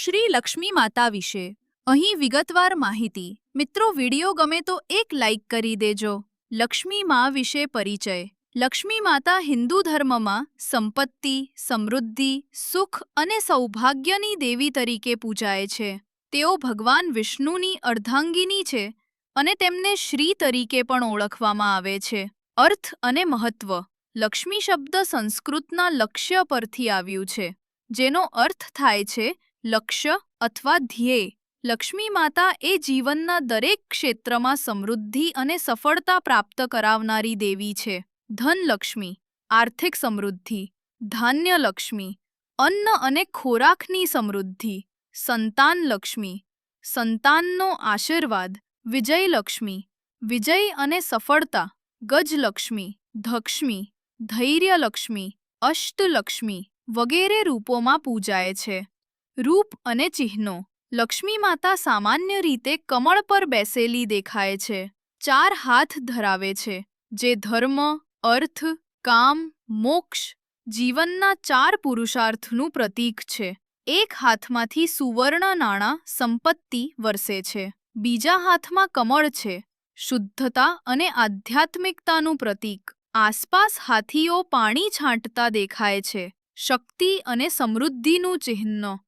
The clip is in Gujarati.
શ્રી લક્ષ્મી માતા વિશે અહીં વિગતવાર માહિતી. મિત્રો, વિડિયો ગમે તો એક લાઈક કરી દેજો. લક્ષ્મી મા વિશે પરિચય. લક્ષ્મી માતા હિન્દુ ધર્મમાં સંપત્તિ, સમૃદ્ધિ, સુખ અને સૌભાગ્યની દેવી તરીકે પૂજાય છે. તેઓ ભગવાન વિષ્ણુની અર્ધાંગિની છે અને તેમને શ્રી તરીકે પણ ઓળખવામાં આવે છે. અર્થ અને મહત્વ. લક્ષ્મી શબ્દ સંસ્કૃતના લક્ષ્ય પરથી આવ્યું છે, જેનો અર્થ થાય છે લક્ષ્ય અથવા ધ્યેય. લક્ષ્મી માતા એ જીવનના દરેક ક્ષેત્રમાં સમૃદ્ધિ અને સફળતા પ્રાપ્ત કરાવનારી દેવી છે. ધનલક્ષ્મી આર્થિક સમૃદ્ધિ. ધાન્ય લક્ષ્મી, અન્ન અને ખોરાકની સમૃદ્ધિ. સંતાનલક્ષ્મી સંતાનનો આશીર્વાદ. વિજયલક્ષ્મી વિજય અને સફળતા. ગજલક્ષ્મી ધક્ષ્મી ધૈર્યલક્ષ્મી અષ્ટલક્ષ્મી વગેરે રૂપોમાં પૂજાય છે. રૂપ અને ચિહ્નો. લક્ષ્મી માતા સામાન્ય રીતે કમળ પર બેસેલી દેખાય છે. ચાર હાથ ધરાવે છે, જે ધર્મ, અર્થ, કામ, મોક્ષ, જીવનના ચાર પુરુષાર્થનું પ્રતીક છે. એક હાથમાંથી સુવર્ણ નાણાં, સંપત્તિ વરસે છે. બીજા હાથમાં કમળ છે, શુદ્ધતા અને આધ્યાત્મિકતાનું પ્રતીક. આસપાસ હાથીઓ પાણી છાંટતા દેખાય છે, શક્તિ અને સમૃદ્ધિનું ચિહ્ન.